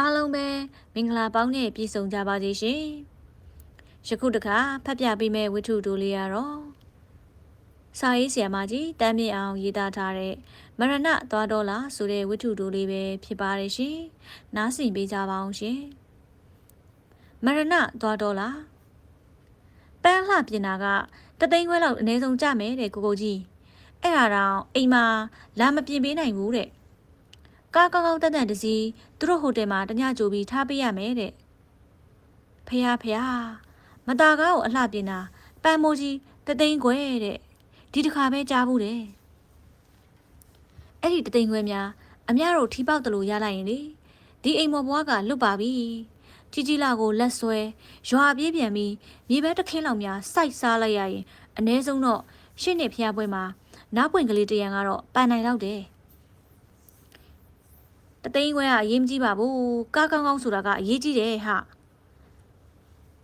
အားလုံးပဲမင်္ဂလာပေါင်းနဲ့ပြည့်စုံကြပါစေရှင်ယခုတခါဖတ်ပြပေးမယ့်ဝတ္ထုတိုလေးရတော့စာရေးဆရာမကြီးတမ်းမြင့်အောင်ရေးသားထားတဲ့မရဏသွားတော့လားဆိုတဲ့ဝတ္ထုတိုလေးပဲဖြစ်ပါတယ်ရှင်နားဆင်ပေးကြပါအောင်ရှင်မရဏသွားတော့လားပန်းလှပြင်တာကတသိန်းခွဲလောက်အနည်းဆုံးကြမယ်တဲ့ကိုကိုကြီးအဲ့ဒါတော့အိမ်မှာလာမပြင်ပေးနိုင်ဘူးတဲ့ ကားကောင်းကောင်းတက်တက်တစီသူတို့ဟိုတယ်မှာတညကြိုပြီးထားပေးရမယ်တဲ့ဖះဖះမตาကားကိုအလှပြင်တာပန်းမိုးကြီးတသိန်းခွဲတဲ့ဒီတစ်ခါပဲကြားဘူးတဲ့အဲ့ဒီတသိန်းခွဲများအများတို့ထီပေါက်တလို့ရလိုက်ရင်လေဒီအိမ်မော်ဘွားကလွတ်ပါပြီကြီးကြီးလာကိုလက်ဆွဲရွာပြေးပြန်ပြီးမြေပဲတစ်ခင်းလောက်များစိုက်စားလိုက်ရရင်အ ਨੇ ဆုံးတော့ရှင်းနေဖျားပွဲမှာနားပွင့်ကလေးတရံကတော့ပန်နိုင်တော့တယ် တသိန်းခွဲကအရေးမကြီးပါဘူးကားကောင်းကောင်းဆိုတာကအရေးကြီးတယ်ဟာ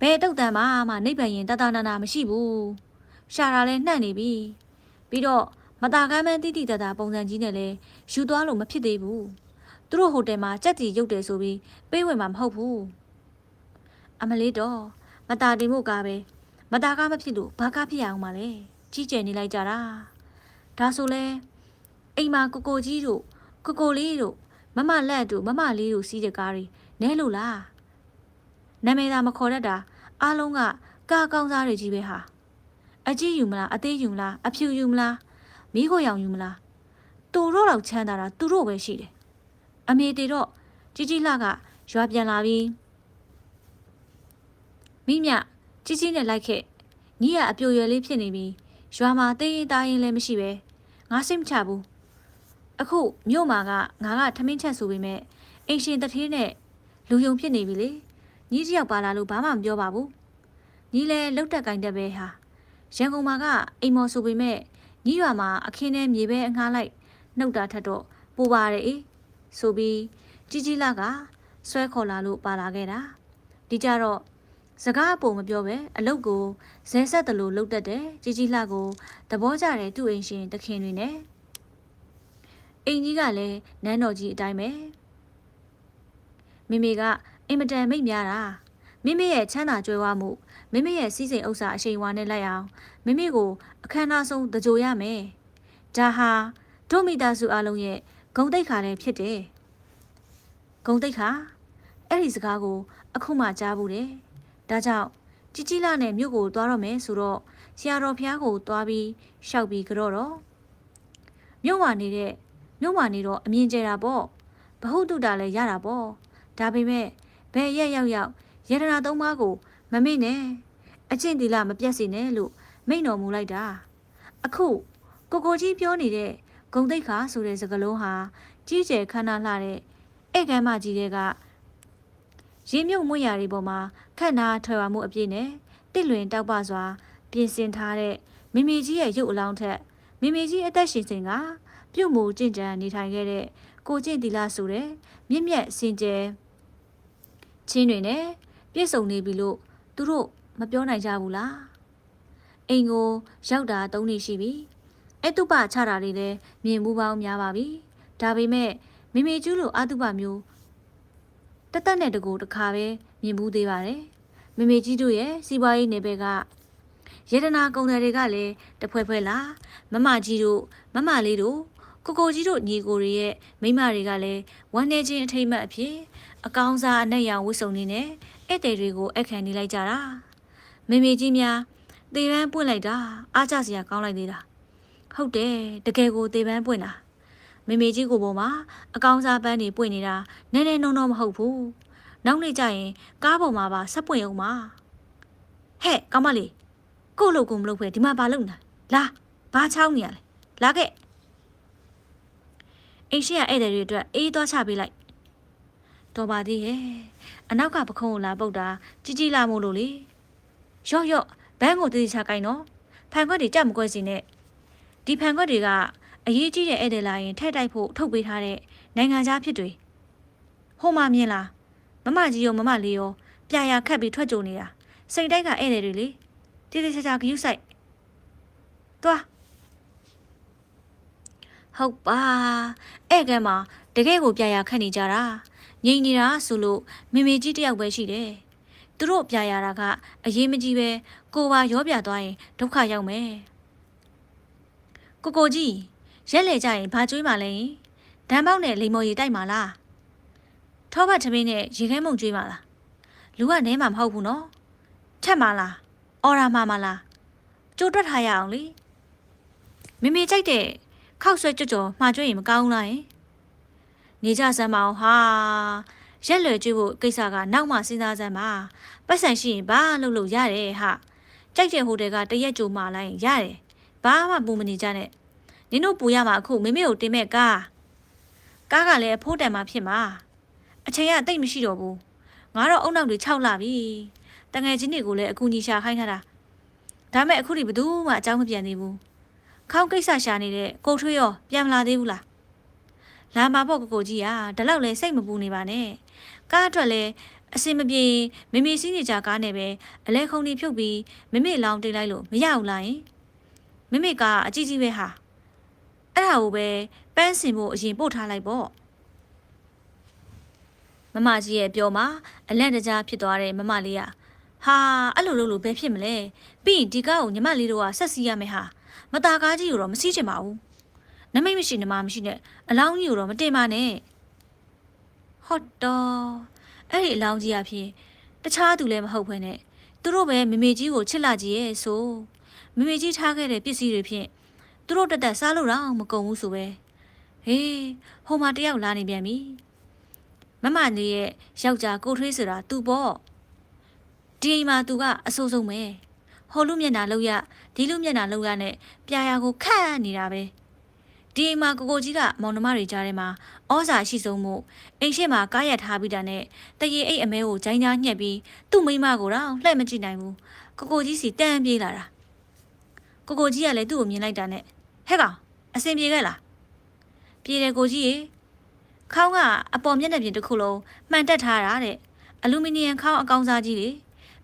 ဘယ်တုတ်တန်မှမနိဗ္ဗာန်ရင်တတနာနာမရှိဘူးရှာတာလဲနှံ့နေပြီပြီးတော့မတာကမ်းမန်းတိတိတတပုံစံကြီးနဲ့လဲယူသွားလို့မဖြစ်သေးဘူးသူတို့ဟိုတယ်မှာကြက်တီရုပ်တယ်ဆိုပြီးပေးဝင်မှာမဟုတ်ဘူးအမလေးတော့မတာတင်ဖို့ကားပဲမတာကားမဖြစ်လို့ဘာကားဖြစ်ရအောင်မလဲကြီးကျယ်နေလိုက်ကြတာဒါဆိုလဲအိမ်မှာကိုကိုကြီးတို့ကိုကိုလေးတို့ မမလက်တို့မမလေးတို့စီးတဲ့ကားတွေနဲလို့လားနာမည်သာမခေါ်တတ်တာအားလုံးကကားကောင်းစားတွေကြီးပဲဟာအကြီးယူမလားအသေးယူမလားအဖြူယူမလားမိခိုရောင်ယူမလားသူတို့တော့ချမ်းသာတာသူတို့ပဲရှိတယ်အမေတေတော့ကြီးကြီးလှကရွာပြန်လာပြီးမိမြကြီးကြီးနဲ့လိုက်ခဲ့ညီကအပြိုရွယ်လေးဖြစ်နေပြီးရွာမှာတေးရင်သားရင်လည်းမရှိပဲငါစိတ်မချဘူး အခုမြို့မှာကငါကထမင်းချက်ဆိုပေမဲ့အိမ်ရှင်တထေးနဲ့လူယုံဖြစ်နေပြီလေညီတယောက်ပါလာလို့ဘာမှမပြောပါဘူးညီလဲလှုပ်တက်ကင်တက်ပဲဟာရန်ကုန်မှာကအိမ်မော်ဆိုပေမဲ့ညီရွာမှာအခင်းနဲ့မြေပဲအငှားလိုက်နှုတ်တာထက်တော့ပူပါတယ်အေးဆိုပြီးကြီးကြီးလာကဆွဲခေါ်လာလို့ပါလာခဲ့တာဒီကြတော့စကားအပုံမပြောပဲအလုတ်ကိုဇဲဆက်တယ်လို့လှုပ်တတ်တယ်ကြီးကြီးလှကိုသဘောကျတယ်သူ့အိမ်ရှင်တခင်တွေနဲ့ အိမ်ကြီးကလည်းနန်းတော်ကြီးအတိုင်းပဲမိမိကအင်မတန်မိတ်များတာမိမိရဲ့ချမ်းသာကြွယ်ဝမှုမိမိရဲ့စီးစိမ်ဥစ္စာအရှိန်ဝါနဲ့လိုက်အောင်မိမိကိုအခမ်းအနားဆုံးတကြိုရမယ်ဒါဟာဒိုမီတာစုအလုံးရဲ့ဂုံတိတ်ခါလည်းဖြစ်တယ်ဂုံတိတ်ခါအဲ့ဒီစကားကို အခုမှကြားဘူးတယ်ဒါကြောင့်ជីជីလာနဲ့မြို့ကိုသွားတော့မယ်ဆိုတော့ဆရာတော်ဖျားကိုသွားပြီးရှောက်ပြီးကြော့တော့မြို့မှာနေတဲ့ မြို့မှာနေတော့အမြင်ကျတာပေါ့ဘဟုတုတာလည်းရတာပေါ့ဒါပေမဲ့ဘယ်ရက်ရောက်ရောက်ယရနာသုံးပါးကိုမမေ့နဲ့အချင်းတီလာမပြတ်စေနဲ့လို့မိန့်တော်မူလိုက်တာအခုကိုကိုကြီးပြောနေတဲ့ဂုံတိတ်ခါဆိုတဲ့စကားလုံးဟာကြီးကျယ်ခမ်းနားလှတဲ့ဧကမ်းမကြီးတွေကရေမြုပ်မွေရာတွေပေါ်မှာခန့်နာထွယ်ဝမှုအပြည့်နဲ့တစ်လွင်တောက်ပစွာ ပြင်ဆင်ထားတဲ့မိမိကြီးရဲ့ရုပ်အလောင်းထက်မိမိကြီးအသက်ရှင်စဉ်က ပြုတ်မှုကြင်ကြံနေထိုင်ခဲ့တဲ့ကိုကျင့်တီလာဆိုတဲ့မြင့်မြတ်စင်ကြယ်ချင်းတွေနဲ့ပြည့်စုံနေပြီလို့သူတို့မပြောနိုင်ကြဘူးလားအိမ်ကိုရောက်တာ၃နှစ်ရှိပြီအဲ့တုပချတာတွေလည်းမြင်မှုပေါင်းများပါပြီဒါပေမဲ့မိမိကျူးလိုအတုပမျိုးတသက်နဲ့တကူတစ်ခါပဲမြင်မှုသေးပါတယ်။မေမေကြီးတို့ရဲ့စီးပွားရေးနယ်ပယ်ကယေဒနာကုန်တယ်တွေကလည်းတဖွဲဖွဲလားမမကြီးတို့မမလေးတို့ ကိုကိုကြီးတို့ညီကိုတွေရဲ့မိမတွေကလည်းဝမ်းနေခြင်းအထိတ်မှတ်အဖြစ်အကောင်းစားအနက်ရောင်ဝတ်စုံနေနဲ့ဧည့်သည်တွေကိုအခန့်နေလိုက်ကြတာမေမေကြီးများသေပန်းပွင့်လိုက်တာအားကြစရာကောင်းလိုက်သေးတာဟုတ်တယ်တကယ်ကိုသေပန်းပွင့်တာမေမေကြီးကိုပေါ်မှာအကောင်းစားပန်းတွေပွင့်နေတာနည်းနည်းနှုံတော့မဟုတ်ဘူးနောက်နေ့ကျရင်ကားပေါ်မှာပါဆက်ပွင့်အောင်ပါဟဲ့ကောင်းမလေးကို့လို့ကိုမလုပ်ဖဲဒီမှာဘာလုပ်နေတာလာဘာချောင်းနေရလဲလာခဲ့ အိမ်ရှိရဧည့်သည်တွေအတွက်အေးသွားချပေးလိုက်တော်ပါသေးရဲ့အနောက်ကပခုံးကိုလာပုတ်တာကြီးကြီးလာမို့လို့လေရော့ရော့ဘန်းကိုတည်ချကိုင်းနော်ဖန်ခွက်တွေကြက်မကွက်စီနဲ့ဒီဖန်ခွက်တွေကအရေးကြီးတဲ့ဧည့်သည်လာရင်ထဲ့တိုက်ဖို့ထုတ်ပေးထားတဲ့နိုင်ငံခြားဖြစ်တွေဟိုမှမြင်လားမမကြီးရောမမလေးရောပြာရခတ်ပြီးထွက်ကြုံနေတာစိတ်တိုက်ကဧည့်သည်တွေလေတိတိကျကျဂယုဆိုင်သွား ဟုတ်ပါဧည့်ကဲမှာတကယ်ကိုပြာရခတ်နေကြတာငြိမ်နေတာဆိုလို့မေမေကြီးတယောက်ပဲရှိတယ်သူတို့ပြရတာကအရေးမကြီးပဲကိုပါရောပြသွားရင်ဒုက္ခရောက်မယ်ကိုကိုကြီးရက်လေကြရင်ဘာကျွေးမှလဲဒမ်းပေါက်နဲ့လိမ္မော်ရည်တိုက်မှာလားထောပတ်သမင်းနဲ့ရေခဲမုံကျွေးမှာလားလူကနဲမှာမဟုတ်ဘူးနော်ထက်မှာလားအော်ရာမှာမလားကြိုးတွက်ထားရအောင်လေမေမေကြိုက်တဲ့ ခောက်ဆွဲကြွကြော်မှာကျွေးရင်မကောင်းလားယင်နေကြစမ်းမအောင်ဟာရက်လွယ်ကျွေးဖို့ကိစ္စကနောက်မှစဉ်းစားစမ်းပါပတ်စံရှိရင်ဘာလုပ်လို့ရတယ်ဟာကြိုက်တဲ့ဟိုတယ်ကတရက်ကြိုမှာလိုက်ရင်ရတယ်ဘာမှပူမနေကြနဲ့နင်တို့ပူရမှာအခုမေမေကိုတင်မဲ့ကားကားကလည်းအဖိုးတန်မှာဖြစ်မှာအချိန်ကတိတ်မရှိတော့ဘူးငါတော့အုံနောက်တွေခြောက်လာပြီတငယ်ချင်းတွေကိုလည်းအကူကြီးရှာခိုင်းထားတာဒါမဲ့အခုထိဘယ်သူမှအကြောင်းမပြန်သေးဘူး ခေါင်းကိစ္စရှာနေတဲ့ကိုထွေးရောပြန်မလာသေးဘူးလားလာမှာပေါ့ကိုကိုကြီးอ่ะဒါလောက်လဲစိတ်မပူနေပါနဲ့ကားအတွက်လဲအစင်မပြေမမေစီးနေကြကားနဲ့ပဲအလဲခုံကြီးဖြုတ်ပြီးမမေလောင်းတိတ်လိုက်လို့မရဘူးလားယင်မမေကအကြီးကြီးပဲဟာအဲ့ဒါကိုပဲပန်းစင်ဖို့အရင်ပို့ထားလိုက်ပေါ့မမကြီးရဲ့ပြောမှာအလန့်တကြားဖြစ်သွားတဲ့မမလေးကဟာအဲ့လိုလုပ်လို့ဘယ်ဖြစ်မလဲပြီးရင်ဒီကားကိုညီမလေးတို့ကဆက်စီးရမယ်ဟာ မตาကားကြီးကိုတော့မစီးချင်ပါဘူးနမိတ်မရှိနမမရှိနဲ့အလောင်းကြီးကိုတော့မတင်ပါနဲ့ဟုတ်တော့အဲ့ဒီအလောင်းကြီးအဖြစ်တခြားသူလည်းမဟုတ်ဘဲနဲ့သူတို့ပဲမမေကြီးကိုချစ်လာကြည့်ရဲ့ဆိုမမေကြီးထားခဲ့တဲ့ပစ္စည်းတွေဖြင့်သူတို့တက်တက်စားလို့တော့မကုန်ဘူးဆိုပဲဟေးဟိုမှာတယောက်လာနေပြန်ပြီမမလေးရဲ့ယောက်ျားကိုထွေးဆိုတာသူပေါ့ဒီအိမ်မှာသူကအဆိုးဆုံးပဲ ဟိုလူမျက်နှာလောက်ရဒီလူမျက်နှာလောက်ရနဲ့ပြာရာကိုခတ်နေတာပဲဒီအိမ်မှာကိုကိုကြီးကမောင်နှမတွေကြားထဲမှာဩဇာရှိဆုံးမှုအိမ်ရှိမှာကားရထားပြီးတာနဲ့တရေအိတ်အမဲကိုဂျိုင်းကြားညှက်ပြီးသူ့မိမကိုတော့လှည့်မကြည့်နိုင်ဘူးကိုကိုကြီးစီတန်းပြေးလာတာကိုကိုကြီးကလည်းသူ့ကိုမြင်လိုက်တာနဲ့ဟဲ့ကောင်အစင်ပြေခဲ့လားပြေတယ်ကိုကြီးရေခေါင်းကအပေါ်မျက်နှာပြင်တစ်ခုလုံးမှန်တက်ထားတာတဲ့အလူမီနီယံခေါင်းအကောင်စားကြီးလေ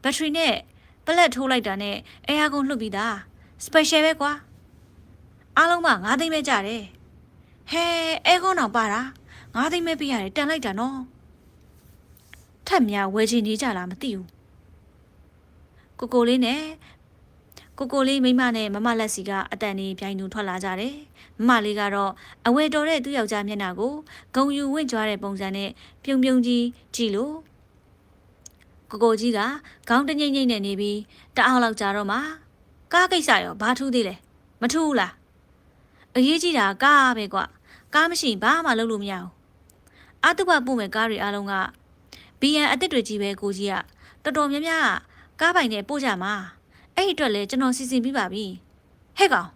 ဘက်ထရီနဲ့ ပလက်ထိုးလိုက်တာနဲ့အဲယာကုန်လှုပ်ပြီးသားစပယ်ရှယ်ပဲကွာအားလုံးက9သိန်းပဲကြတယ်ဟဲအဲကွန်တော့ပါတာ9သိန်းပဲပြရတယ်တန်လိုက်တာနော်ထက်များဝယ်ချင်နေကြလားမသိဘူးကိုကိုလေးနဲ့ကိုကိုလေးမိမနဲ့မမလက်စီကအတန်နေပြိုင်သူထွက်လာကြတယ်မမလေးကတော့အဝယ်တော်တဲ့သူ့ယောက်ျားမျက်နှာကိုဂုံယူဝင့်ကြွားတဲ့ပုံစံနဲ့ပြုံပြုံကြီးကြည့်လို့ ကိုကိုကြီးကခေါင်းတငိမ့်ငိမ့်နဲ့နေပြီးတအားလောက်ကြာတော့မှကားကိစ္စရောဘာထူးသေးလဲမထူးဘူးလားအရေးကြီးတာကားပဲကွကားမရှိဘာမှလုပ်လို့မရဘူးအတုပပို့မဲ့ကားတွေအားလုံးကဘီယန်အစ်စ်တွေကြီးပဲကိုကြီးကတော်တော်များများကားပိုင်နဲ့ပို့ကြမှာအဲ့ဒီအတွက်လဲကျွန်တော်စီစဉ်ပြီးပါပြီဟဲ့ကောင်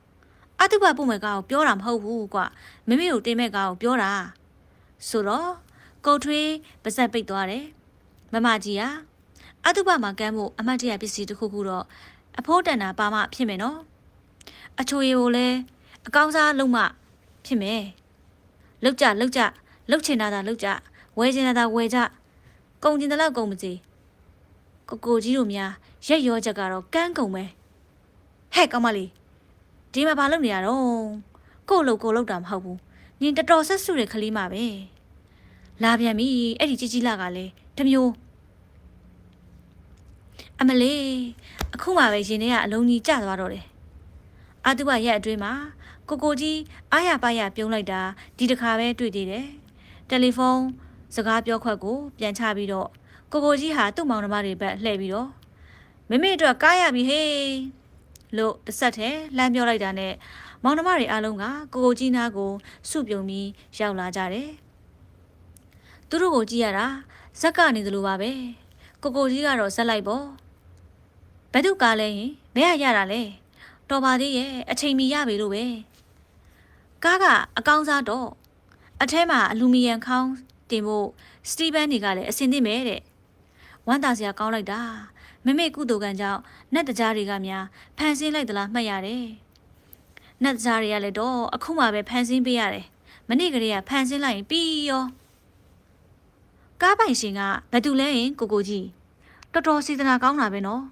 အတုပပို့မဲ့ကားကိုပြောတာမဟုတ်ဘူးကွမမေကိုတင်မဲ့ကားကိုပြောတာဆိုတော့ကုတ်ထွေးပါဇက်ပိတ်သွားတယ်မမကြီးက အတုပမှာကမ်းဖို့အမတ်တရပစ္စည်းတစ်ခုခုတော့အဖိုးတန်တာပါမှဖြစ်မယ်နော်အချိုရီကိုလည်းအကောင်းစားလုံးမဖြစ်မယ်လောက်ကြလောက်ကြလောက်ချင်တာသာလောက်ကြဝဲချင်တာသာဝဲကြကုံကျင်တဲ့လောက်ကုံမစီကိုကိုကြီးတို့များရက်ရောချက်ကတော့ကန်းကုံပဲဟဲ့ကောင်မလေးဒီမှာဘာလုပ်နေရတော့ကို့လို့ကိုလို့တာမဟုတ်ဘူးနင်တော်တော်ဆက်စုတဲ့ခလေးမှပဲလာပြန်ပြီအဲ့ဒီကြီးကြီးလာကလည်းတမျိုး အမလေးအခုမှပဲရင်ထဲကအလုံးကြီးကျသွားတော့တယ်အာတုဘရက်အတွင်းမှာကိုကိုကြီးအားရပါရပြုံးလိုက်တာဒီတစ်ခါပဲတွေ့သေးတယ်တယ်လီဖုန်းစကားပြောခွက်ကိုပြန်ချပြီးတော့ကိုကိုကြီးဟာသူ့မောင်နှမတွေဘက်လှည့်ပြီးတော့မမေအတွက်ကားရပြီဟေးလို့တစ်ဆက်တည်းလှမ်းပြောလိုက်တာနဲ့မောင်နှမတွေအားလုံးကကိုကိုကြီးနားကိုစုပြုံပြီးရောက်လာကြတယ်သူတို့ကိုကြည့်ရတာဇက်ကနေသလိုပါပဲကိုကိုကြီးကတော့ဇက်လိုက်ပေါ့ ဘယ်သူကားလဲရင်ဘယ်ရရတာလဲတော်ပါသေးရဲ့အချိန်မီရပြီလို့ပဲကားကအကောင်းစားတော့အထဲမှာအလူမီနီယံခေါင်းတင်ဖို့စတီဗန်တွေကလည်းအစင်သင့်ပဲတဲ့ဝမ်းသာစရာကောင်းလိုက်တာမမေကုတူကန်ကြောင့်နတ်တကြားတွေကများဖန်ဆင်းလိုက်သလားမှတ်ရတယ်နတ်တကြားတွေကလည်းတော့အခုမှပဲဖန်ဆင်းပေးရတယ်မနေ့ကလေးကဖန်ဆင်းလိုက်ရင်ပြီးရောကားပိုင်ရှင်ကဘယ်သူလဲရင်ကိုကိုကြီးတော်တော်စေတနာကောင်းတာပဲနော်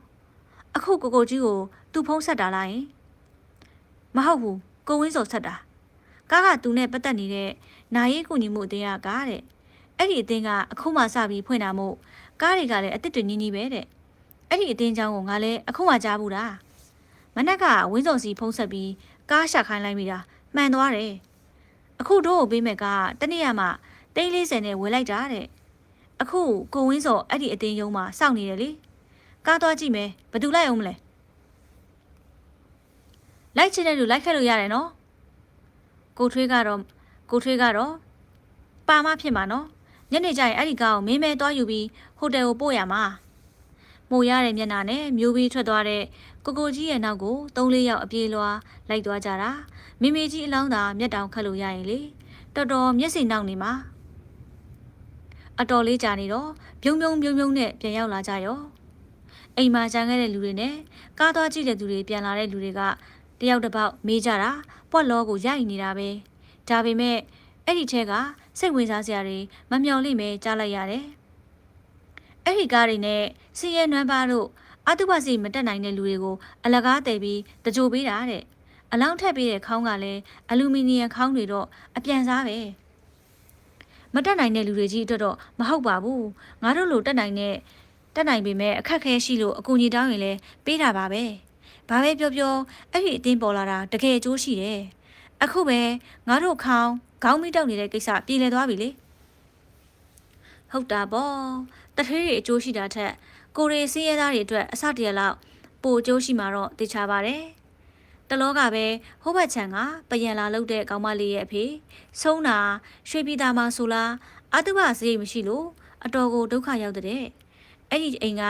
အခုကိုကိုကြီးကိုသူဖုံးဆက်တာလားယင်မဟုတ်ဘူးကိုဝင်းစော်ဆက်တာကားကသူနဲ့ပတ်သက်နေတဲ့နာရေးကူညီမှုအတင်းကကားတဲ့အဲ့ဒီအတင်းကအခုမှစပြီးဖွင့်တာမို့ကားတွေကလည်းအစ်စ်တွေနီးနီးပဲတဲ့အဲ့ဒီအတင်းချောင်းကိုငါလည်းအခုမှကြားဘူးတာမနက်ကဝင်းစုံစီဖုံးဆက်ပြီးကားရှာခိုင်းလိုက်မိတာမှန်သွားတယ်အခုတို့ကိုပေးမဲ့ကတနေ့ရမှတိန်း40နဲ့ဝယ်လိုက်တာတဲ့အခုကိုဝင်းစောအဲ့ဒီအတင်းယုံမှာစောင့်နေတယ်လေ ကားသွားကြည့်မယ်ဘယ်သူလိုက်အောင်မလဲလိုက်ချင်တဲ့လူလိုက်ခဲ့လို့ရတယ်နော်ကိုထွေးကတော့ကိုထွေးကတော့ပါမဖြစ်မှာနော်ညနေကျရင်အဲ့ဒီကားကိုမင်းမဲသွားယူပြီးဟိုတယ်ကိုပို့ရမှာမို့ရတဲ့မျက်နှာနဲ့မျိုးပြီးထွက်သွားတဲ့ကိုကိုကြီးရဲ့နောက်ကိုသုံးလေးယောက်အပြေးလွှာလိုက်သွားကြတာမိမိကြီးအလောင်းသာမျက်တောင်ခတ်လို့ရရင်လေတော်တော်မျက်စိနောက်နေမှာအတော်လေးကြာနေတော့ပြုံးပြုံးပြုံးပြုံးနဲ့ပြန်ရောက်လာကြရော အိမ်မှာကြံခဲ့တဲ့လူတွေနဲ့ကားသွားကြည့်တဲ့သူတွေပြန်လာတဲ့လူတွေကတယောက်တစ်ပေါက်မေးကြတာပွက်လောကိုရိုက်နေတာပဲဒါပေမဲ့အဲ့ဒီထဲကစိတ်ဝင်စားစရာတွေမမျှော်လင့်ပဲကြားလိုက်ရတယ်အဲ့ဒီကားတွေနဲ့စင်ရဲနွမ်းပါတို့အတုပစီမတက်နိုင်တဲ့လူတွေကိုအလကားတည်ပြီးတကြိုပေးတာတဲ့အလောင်းထက်ပေးတဲ့ခေါင်းကလည်းအလူမီနီယံခေါင်းတွေတော့အပြန်စားပဲမတက်နိုင်တဲ့လူတွေကြီးအတွက်တော့မဟုတ်ပါဘူးငါတို့လိုတက်နိုင်တဲ့ တက်နိုင်ပေမဲ့အခက်ခဲရှိလို့အကူအညီတောင်းရင်လည်းပေးတာပါပဲဘာပဲပြောပြောအဲ့ဒီအတင်းပေါ်လာတာတကယ်အကျိုးရှိတယ်အခုပဲငါတို့ခေါင်းခေါင်းမိတောက်နေတဲ့ကိစ္စပြေလည်သွားပြီလေဟုတ်တာပေါ့တထေးတွေအကျိုးရှိတာထက်ကိုရီစင်းရဲသားတွေအတွက်အစတရလောက်ပိုအကျိုးရှိမှာတော့သိချပါတယ်တလောကပဲဟိုဘက်ချန်ကပယံလာလုတ်တဲ့ကောင်မလေးရဲ့အဖေဆုံးတာရွှေပြည်သားမဆိုလားအတုပစရိတ်မရှိလို့အတော်ကိုဒုက္ခရောက်တဲ့ အဲ့ဒီအိမ်က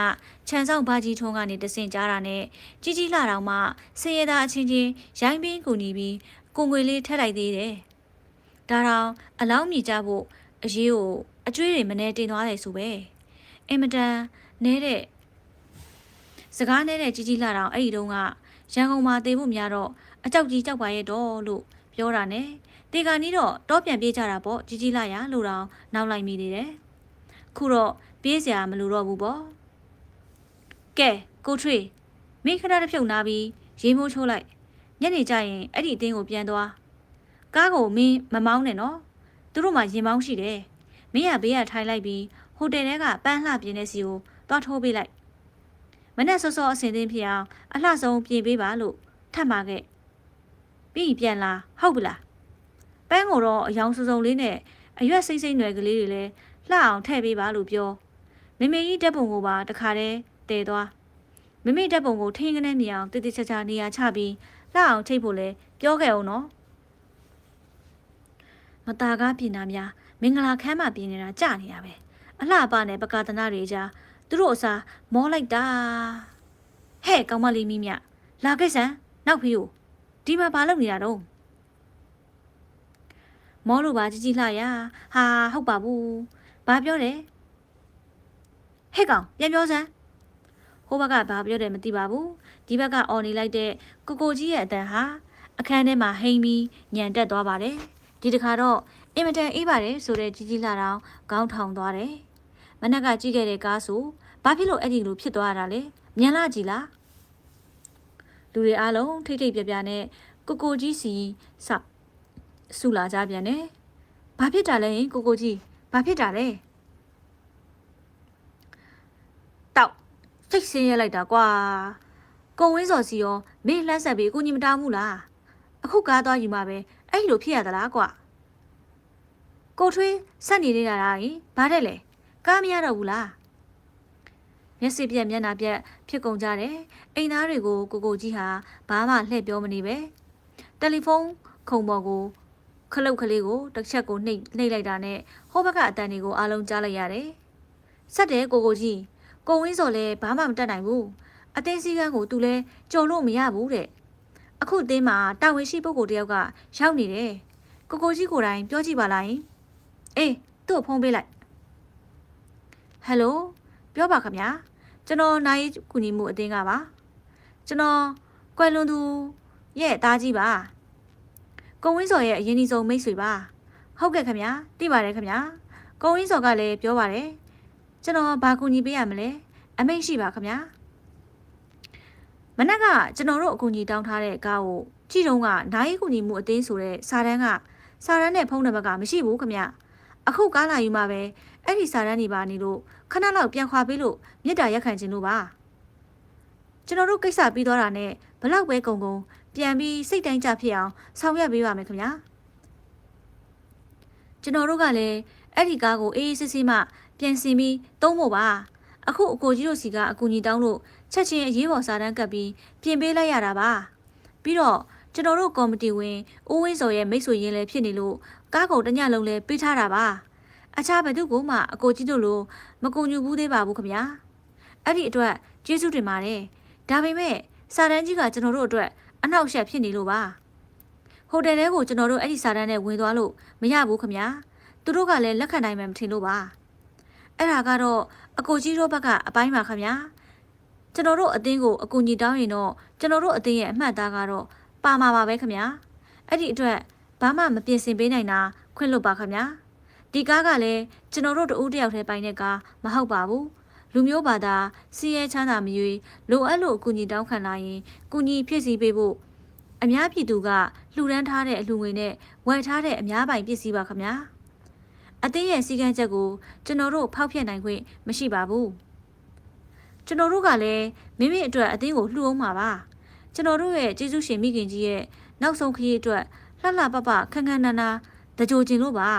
ခြံဆောင်ဘာကြီးထုံးကနေတဆင်ကြားတာနဲ့ကြီးကြီးလာတော့မှစင်ရသားအချင်းချင်းရိုင်းပင်းကူညီပြီးကိုငွေလေးထက်လိုက်သေးတယ်။ဒါတောင်အလောင်းမြည်ကြဖို့အရေးကိုအကျွေးတွေမနေတင်သွားတယ်ဆိုပဲ။အင်မတန်နဲတဲ့စကားနဲတဲ့ကြီးကြီးလာတော့အဲ့ဒီတုန်းကရန်ကုန်မှာတည်ဖို့များတော့အကြောက်ကြီးကြောက်ပါရဲ့တော့လို့ပြောတာနဲ့တေကာနီးတော့တော့ပြန်ပြေးကြတာပေါ့ကြီးကြီးလာရလို့တော့နောက်လိုက်မိနေတယ်။ခုတော့ ပြေးစရာမလိုတော့ဘူးပေါ့။ကဲကိုထွေမိခဏတစ်ဖြုတ်နာပြီးရေမိုးချိုးလိုက်ညနေကျရင်အဲ့ဒီအတင်းကိုပြန်သွားကားကိုမင်းမမောင်းနဲ့နော်သူတို့မှရင်မောင်းရှိတယ်မင်းကဘေးကထိုင်လိုက်ပြီးဟိုတယ်ထဲကပန်းလှပြင်းတဲ့စီကိုတွားထိုးပေးလိုက်မနဲ့စောစောအစင်သင်းဖြစ်အောင်အလှဆုံးပြင်ပေးပါလို့ထပ်မှာခဲ့ပြီးပြန်လာဟုတ်ပလားပန်းကိုတော့အယောင်စုံစုံလေးနဲ့အရွက်စိမ့်စိမ့်နွယ်ကလေးတွေလည်းလှအောင်ထည့်ပေးပါလို့ပြော မေမေကြီးတက်ပုံကိုပါတခါတည်းတည်သွားမမေတက်ပုံကိုထင်းကနေမြင်အောင်တိတိကျကျနေရာချပြီးလှအောင်ချိတ်ဖို့လဲပြောခဲ့အောင်နော်မตาကားပြင်တာများမင်္ဂလာခမ်းမှာပြင်နေတာကြနေတာပဲအလှပနဲ့ပကာသနာတွေကြားသူတို့အစားမောလိုက်တာဟဲ့ကောင်မလေးမိမြလာခဲ့စမ်းနောက်ဖီးကိုဒီမှာဘာလုပ်နေတာတော့မောလို့ပါကြီးကြီးလှရဟာဟုတ်ပါဘူးဘာပြောတယ် ဟဲ့ကောင်ပြန်ပြောစမ်းဟိုဘက်ကဘာပြောတယ်မသိပါဘူးဒီဘက်ကအော်နေလိုက်တဲ့ကိုကိုကြီးရဲ့အတန်ဟာအခန်းထဲမှာဟိမ့်ပြီးညံတက်သွားပါတယ်ဒီတခါတော့အင်မတန်အေးပါတယ်ဆိုတဲ့ကြီးကြီးလာတောင်ခေါင်းထောင်သွားတယ်မနက်ကကြည့်ခဲ့တဲ့ကားဆိုဘာဖြစ်လို့အဲ့ဒီလိုဖြစ်သွားတာလဲမြန်လာကြည်လားလူတွေအားလုံးထိတ်ထိတ်ပြပြနဲ့ကိုကိုကြီးစီစဆူလာကြပြန်တယ်ဘာဖြစ်တာလဲကိုကိုကြီးဘာဖြစ်တာလဲတောက် စိတ်ဆင်းရဲလိုက်တာကွာကိုဝင်းစော်စီရောမင်းလှမ်းဆက်ပြီးကိုညီမတားမှုလားအခုကားသွားယူမှာပဲအဲ့လိုဖြစ်ရသလားကွာကိုထွေးဆက်နေနေတာလားဟင်ဘာတဲ့လဲကားမရတော့ဘူးလားမျက်စိပြက်မျက်နှာပြက်ဖြစ်ကုန်ကြတယ်အိမ်သားတွေကိုကိုကိုကြီးဟာဘာမှလှည့်ပြောမနေပဲတယ်လီဖုန်းခုံပေါ်ကိုခလုတ်ကလေးကိုတစ်ချက်ကိုနှိပ်နှိပ်လိုက်တာနဲ့ဟိုဘက်ကအတန်တွေကိုအားလုံးကြားလိုက်ရတယ်ဆက်တယ်ကိုကိုကြီး ကိုဝင်းစော်လည်းဘာမှမတတ်နိုင်ဘူးအသိစည်းကမ်းကိုသူလည်းကြော်လို့မရဘူးတဲ့အခုအင်းမှာတာဝန်ရှိပုဂ္ဂိုလ်တယောက်ကရောက်နေတယ်ကိုကိုကြီးကိုယ်တိုင်ပြောကြည့်ပါလားအေးသူ့ကိုဖုန်းပေးလိုက်ဟယ်လိုပြောပါခင်ဗျာကျွန်တော်နိုင်ကူညီမှုအတင်းကပါကျွန်တော်ကွယ်လွန်သူရဲ့သားကြီးပါကုံဝင်းစော်ရဲ့အရင်ဒီဆုံးမိတ်ဆွေပါဟုတ်ကဲ့ခင်ဗျာသိပါတယ်ခင်ဗျာကုံဝင်းစော်ကလည်းပြောပါတယ် ကျွန်တော်ဘာကူညီပေးရမလဲအမိတ်ရှိပါခင်ဗျာမနက်ကကျွန်တော်တို့အကူအညီတောင်းထားတဲ့ကားကိုကြည့်တော့ကနိုင်ကူညီမှုအတင်းဆိုတဲ့စာတန်းကစာတန်းနဲ့ဖုန်းနံပါတ်ကမရှိဘူးခင်ဗျအခုကားလာယူမှပဲအဲ့ဒီစာရန်နေပါနေလို့ခဏလောက်ပြန်ခွာပေးလို့မြစ်တာရက်ခံခြင်းလို့ပါကျွန်တော်တို့ကိစ္စပြီးသွားတာနဲ့ဘလောက်ပဲကုံကုံပြန်ပြီးစိတ်တိုင်းကြဖြစ်အောင်ဆောင်ရွက်ပေးပါမယ်ခင်ဗျာကျွန်တော်တို့ကလည်း အဲ့ဒီကားကိုအေးအေးဆေးဆေးမှပြန်ဆင်ပြီးသုံးဖို့ပါအခုအကိုကြီးတို့စီကအကူကြီးတောင်းလို့ချက်ချင်းအရေးပေါ်စာတမ်းကပ်ပြီးပြင်ပေးလိုက်ရတာပါပြီးတော့ကျွန်တော်တို့ကော်မတီဝင်ဦးဝင်းစော်ရဲ့မိတ်ဆွေရင်းလည်းဖြစ်နေလို့ကားကိုတညလုံးလဲပေးထားတာပါအခြားဘယ်သူကမှအကိုကြီးတို့လိုမကူညီဘူးသေးပါဘူးခင်ဗျာအဲ့ဒီအတွက်ကျေးဇူးတင်ပါတယ်ဒါပေမဲ့စာတန်းကြီးကကျွန်တော်တို့အတွက်အနောက်ရှက်ဖြစ်နေလို့ပါဟိုတယ်ထဲကိုကျွန်တော်တို့အဲ့ဒီစာတန်းနဲ့ဝင်သွားလို့မရဘူးခင်ဗျာ သူတို့ကလည်းလက်ခံနိုင်မှမထင်လို့ပါအဲ့ဒါကတော့အကိုကြီးတို့ဘက်ကအပိုင်းပါခင်ဗျာကျွန်တော်တို့အတင်းကိုအကူညီတောင်းရင်တော့ကျွန်တော်တို့အတင်းရဲ့အမှတ်သားကတော့ပါမှာပါပဲခင်ဗျာအဲ့ဒီအတွက်ဘာမှမပြင်ဆင်ပေးနိုင်တာခွင့်လွတ်ပါခင်ဗျာဒီကားကလည်းကျွန်တော်တို့တဦးတယောက်တည်းပိုင်တဲ့ကားမဟုတ်ပါဘူးလူမျိုးဘာသာစီးရဲချမ်းသာမရွေလိုအပ်လို့အကူအညီတောင်းခံလာရင်ကူညီဖြစ်စီပေးဖို့အများပြည်သူကလှူဒန်းထားတဲ့အလှူငွေနဲ့ဝယ်ထားတဲ့အများပိုင်ပစ္စည်းပါခင်ဗျာ အသင်းရဲ့စီကံချက်ကိုကျွန်တော်တို့ဖောက်ဖျက်နိုင်ခွင့်မရှိပါဘူးကျွန်တော်တို့ကလည်းမိမိအတွက်အသင်းကိုလှူအောင်ပါပါကျွန်တော်တို့ရဲ့ကျေးဇူးရှင်မိခင်ကြီးရဲ့နောက်ဆုံးခရီးအတွက်လှလှပပခန်းခန်းနာနာတကြိုကျင်လို့ပါ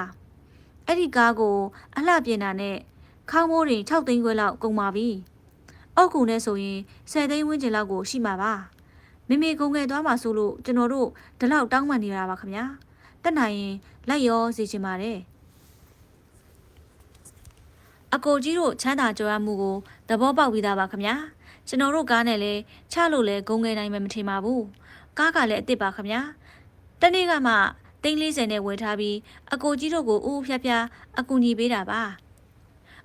အဲ့ဒီကားကို အလှပြင်တာနဲ့ခေါင်းမိုးတွေ6သိန်းခွဲလောက်ကုန်ပါပြီ။အောက်ကူနဲ့ဆိုရင်10သိန်းဝန်းကျင်လောက်ကိုရှိမှာပါ။မိမိကုန်ခဲ့သွားမှာဆိုလို့ကျွန်တော်တို့ဒီလောက်တောင်းပန်နေတာပါခင်ဗျာ။တက်နိုင်ရင်လက်ရောစီချင်ပါတယ်။ အကိုကြီးတို့ချမ်းသာကြွယ်ဝမှုကိုသဘောပေါက်ပြီးသားပါခင်ဗျာ။ကျွန်တော်တို့ကားနဲ့လည်းချလို့လည်းဂုံငယ်နိုင်မှမထင်ပါဘူး။ကားကလည်းအစ်စ်ပါခင်ဗျာ။တနေ့ကမှသိန်း40နဲ့ဝယ်ထားပြီးအကိုကြီးတို့ကိုဦးဦးဖြားဖြားအကူညီပေးတာပါ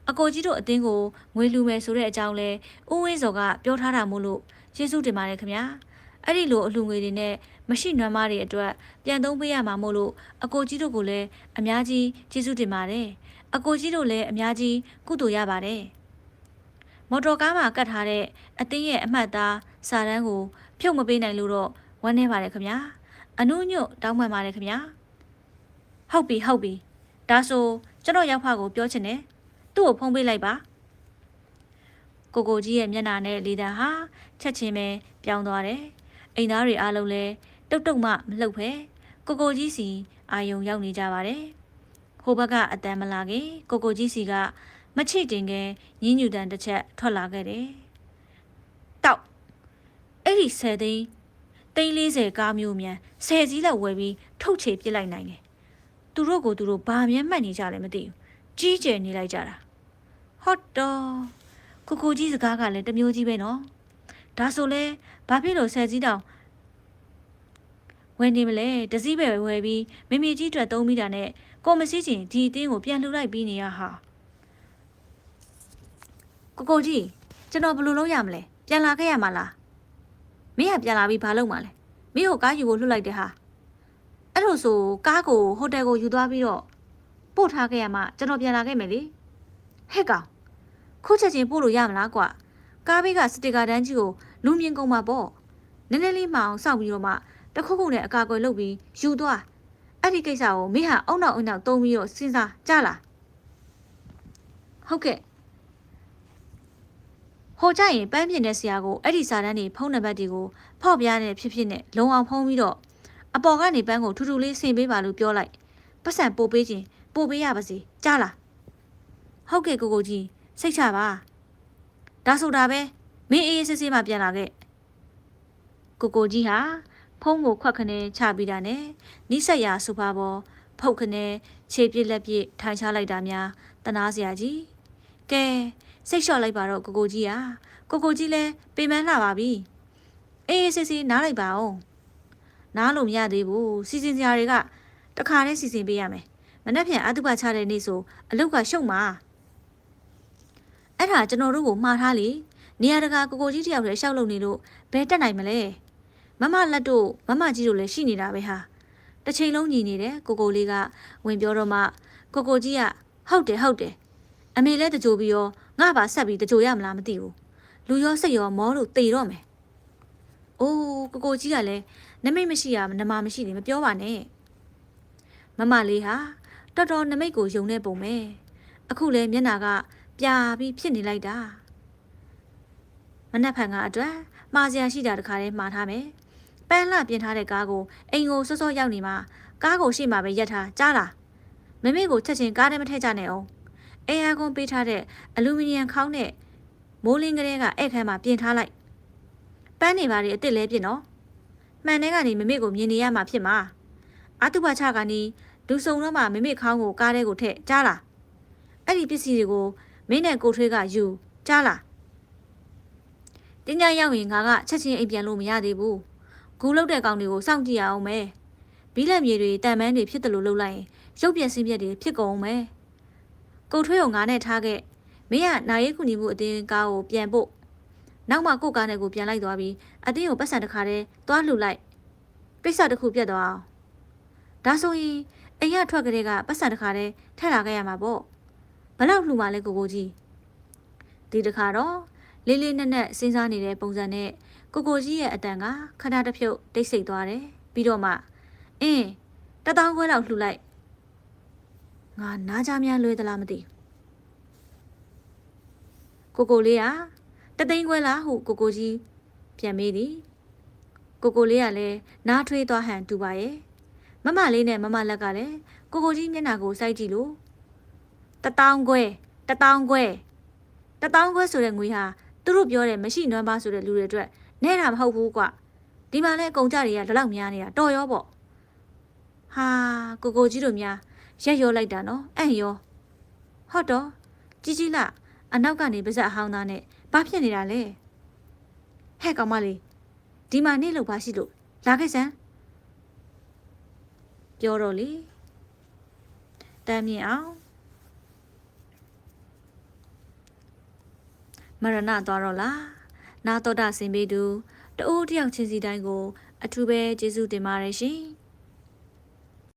အကိုကြီးတို့အတင်းကိုငွေလူမယ်ဆိုတဲ့အကြောင်းလဲဦးဝင်းစော်ကပြောထားတာမို့လို့ကျေးဇူးတင်ပါတယ်ခင်ဗျာအဲ့ဒီလိုအလှငွေတွေနဲ့မရှိနွမ်းမတွေအတွက်ပြန်သုံးပေးရမှာမို့လို့အကိုကြီးတို့ကိုလည်းအများကြီးကျေးဇူးတင်ပါတယ် အကိုကြီးတို့လည်းအများကြီးကုသိုလ်ရပါတယ်မော်တော်ကားမှာကတ်ထားတဲ့အတင်းရဲ့အမှတ်သားစာတန်းကို ဖြုတ်မပေးနိုင်လို့တော့ဝမ်းနေပါတယ်ခင်ဗျာအနုညွတ်တောင်းပန်ပါတယ်ခင်ဗျာဟုတ်ပြီဟုတ်ပြီဒါဆိုကျွန်တော်ရောက်ဖကိုပြောချင်တယ်သူ့ကိုဖုံးပေးလိုက်ပါကိုကိုကြီးရဲ့မျက်နှာနဲ့လေတံဟာချက်ချင်းပဲပြောင်းသွားတယ်အိမ်သားတွေအားလုံးလည်းတုတ်တုတ်မှမလှုပ်ဖဲကိုကိုကြီးစီအာယုံရောက်နေကြပါတယ် ဟိုဘက်ကအတန်မလာခင်ကိုကိုကြီးစီကမချိတင်ကညင်းညူတန်တစ်ချက်ထွက်လာခဲ့တယ်တောက်အဲ့ဒီဆယ်သိန်းသိန်း40ကားမျိုးမြန်ဆယ်စည်းလောက်ဝယ်ပြီးထုတ်ချေပစ်လိုက်နိုင်တယ်သူတို့ကိုသူတို့ဘာမှမှတ်နေကြလဲမသိဘူးကြီးကျယ်နေလိုက်ကြတာဟုတ်တော့ကိုကိုကြီးစကားကလည်းတမျိုးကြီးပဲနော်ဒါဆိုလဲဘာဖြစ်လို့ဆယ်စည်းတောင်ဝယ်နေမလဲတစည်းပဲဝယ်ပြီးမမေကြီးအတွက်သုံးမိတာနဲ့ ကိုမစည်းချင်ဒီအတင်းကိုပြန်လှူလိုက်ပြီးနေရဟာကိုကိုကြီးကျွန်တော်ဘယ်လိုလုပ်ရမလဲပြန်လာခဲ့ရမှာလားမင်းကပြန်လာပြီးဘာလုပ်မှာလဲမင်းကိုကားယူဖို့လွှတ်လိုက်တဲ့ဟာအဲ့လိုဆိုကားကိုဟိုတယ်ကိုယူသွားပြီးတော့ပို့ထားခဲ့ရမှကျွန်တော်ပြန်လာခဲ့မယ်လေဟဲ့ကောင်ခုချက်ချင်းပို့လို့ရမလားကွာကားဘေးကစတစ်ကာတန်းကြီးကိုလူမြင်ကုန်မှာပေါ့နည်းနည်းလေးမှအောင်စောင့်ပြီးတော့မှတခုခုနဲ့အကာအကွယ်လုပ်ပြီးယူသွား အဲ့ဒီကိစ္စကိုမင်းဟာအုံနောက်အုံနောက်တုံးပြီးတော့စဉ်းစားကြလားဟုတ်ကဲ့ဟိုကြရင်ပန်းပြင်းတဲ့ဆရာကိုအဲ့ဒီစာတန်းတွေဖုန်းနံပါတ်တွေကိုဖောက်ပြားတဲ့ဖြစ်ဖြစ်နဲ့လုံအောင်ဖုံးပြီးတော့အပေါ်ကနေပန်းကိုထူထူလေးဆင်ပေးပါလို့ပြောလိုက်ပတ်စံပို့ပေးခြင်းပို့ပေးရပါစေကြားလားဟုတ်ကဲ့ကိုကိုကြီးစိတ်ချပါဒါဆိုတာပဲမင်းအေးအေးဆေးဆေးမှပြန်လာခဲ့ကိုကိုကြီးဟာ ဖုံးကိုခွက်ခနဲချပြီးတာနဲ့နိဆက်ရာဆိုပါပေါ်ဖုတ်ခနဲခြေပြစ်လက်ပြစ်ထိုင်ချလိုက်တာများတနာစရာကြီးကဲစိတ်လျှော့လိုက်ပါတော့ကိုကိုကြီးဟာကိုကိုကြီးလဲပေမန်းလာပါပြီအေးအေးဆေးဆေးနားလိုက်ပါဦးနားလို့မရသေးဘူးစီစဉ်စရာတွေကတခါတည်းစီစဉ်ပေးရမယ်မနှက်ဖြန်အတုပချတဲ့နေ့ဆိုအလုတ်ကရှုံမှာအဲ့ဒါကျွန်တော်တို့ကိုမှားထားလေနေရာတကာကိုကိုကြီးတယောက်တည်းရှောက်လုံနေလို့ဘယ်တက်နိုင်မလဲ မမလက်တို့မမကြီးတို့လည်းရှိနေတာပဲဟာတစ်ချိန်လုံးညီနေတယ်ကိုကိုလေးကဝင်ပြောတော့မှကိုကိုကြီးကဟုတ်တယ်ဟုတ်တယ်အမေလည်းတကြိုပြီးရောငါပါဆက်ပြီးတကြိုရမလားမသိဘူးလူရောစိတ်ရောမောလို့တေတော့မယ်အိုးကိုကိုကြီးကလည်းနမိတ်မရှိရနမမရှိနေမပြောပါနဲ့မမလေးဟာတတော်တော်နမိတ်ကိုယုံနေပုံပဲအခုလဲမျက်နာကပြာပြီးဖြစ်နေလိုက်တာမနက်ဖြန်ကအတွက်မှားစရာရှိတာတခါတည်းမှားထားမယ် ပန်းလှပြင်ထားတဲ့ကားကိုအိမ်ကိုစောစောရောက်နေမှကားကိုရှေ့မှာပဲရက်ထားကြားလားမမေကိုချက်ချင်းကားထဲမထည့်ကြနဲ့အောင်အေယာကွန်ပေးထားတဲ့အလူမီနီယံခေါင်းနဲ့မိုးလင်းကလေးကအဲ့ခန်းမှာပြင်ထားလိုက်ပန်းနေပါလေအစ်စ်လဲပြင်နော်မှန်တဲ့ကနေမမေကိုမြင်နေရမှာဖြစ်မှာအာတုပချကနေဒူဆုံတော့မှမမေခေါင်းကိုကားထဲကိုထည့်ကြားလားအဲ့ဒီပစ္စည်းတွေကိုမင်းနဲ့ကိုထွေးကယူကြားလားတင်းကြရောက်ရင်ငါကချက်ချင်းအိမ်ပြန်လို့မရသေးဘူး ဂူလုတ်တဲ့ကောင်တွေကိုစောင့်ကြည့်ရအောင်မယ်ဘီလက်မြေတွေတန်မန်းတွေဖြစ်တယ်လို့လှုပ်လိုက်ရင်ရုပ်ပြက်စင်းပြက်တွေဖြစ်ကုန်မယ်ကိုထွေးကိုငါနဲ့ထားခဲ့မင်းကနာရီခုညီမှုအတင်းကားကိုပြန်ဖို့နောက်မှကိုကားနဲ့ကိုပြန်လိုက်သွားပြီးအတင်းကိုပတ်စံတစ်ခါတည်းသွားလှူလိုက်ပိဿတစ်ခုပြတ်သွားအောင်ဒါဆိုရင်အိမ်ရထွက်ကလေးကပတ်စံတစ်ခါတည်းထည့်လာခဲ့ရမှာပေါ့ဘလောက်လှူမှလဲကိုကိုကြီးဒီတစ်ခါတော့လေးလေးနက်နက်စဉ်းစားနေတဲ့ပုံစံနဲ့ ကိုကိုကြီးရဲ့အတန်ကခဏတစ်ဖြုတ်တိတ်ဆိတ်သွားတယ်ပြီးတော့မှအင်းတထောင်ခွဲလောက်လှူလိုက်ငါနားကြများလွဲသလားမသိကိုကိုလေးကတသိန်းခွဲလားဟုကိုကိုကြီးပြန်မေးသည်ကိုကိုလေးကလည်းနားထွေးသွားဟန်တူပါရဲ့မမလေးနဲ့မမလက်ကလည်းကိုကိုကြီးမျက်နှာကိုစိုက်ကြည့်လို့တထောင်ခွဲတထောင်ခွဲတထောင်ခွဲဆိုတဲ့ငွေဟာသူတို့ပြောတဲ့မရှိနွမ်းပါဆိုတဲ့လူတွေအတွက် နဲ့တာမဟုတ်ဘူးကွဒီမှာလဲအကုန်ကြတွေကဒီလောက်များနေတာတော်ရောပေါ့ဟာကိုကိုကြီးတို့များရက်ရောလိုက်တာနော်အဲ့ရောဟုတ်တော့ကြီးကြီးလာအနောက်ကနေပါဇက်အဟောင်းသားနဲ့ဘာဖြစ်နေတာလဲဟဲ့ကောင်မလေးဒီမှာနေလို့ဘာရှိလို့လာခဲ့စမ်းပြောတော့လေတမ်းမြင်အောင်မရဏသွားတော့လား နာတော်တာဆင်ပေးသူတအိုးတယောက်ချင်းစီတိုင်းကို အထူးပဲကျေးဇူးတင်ပါတယ်ရှင်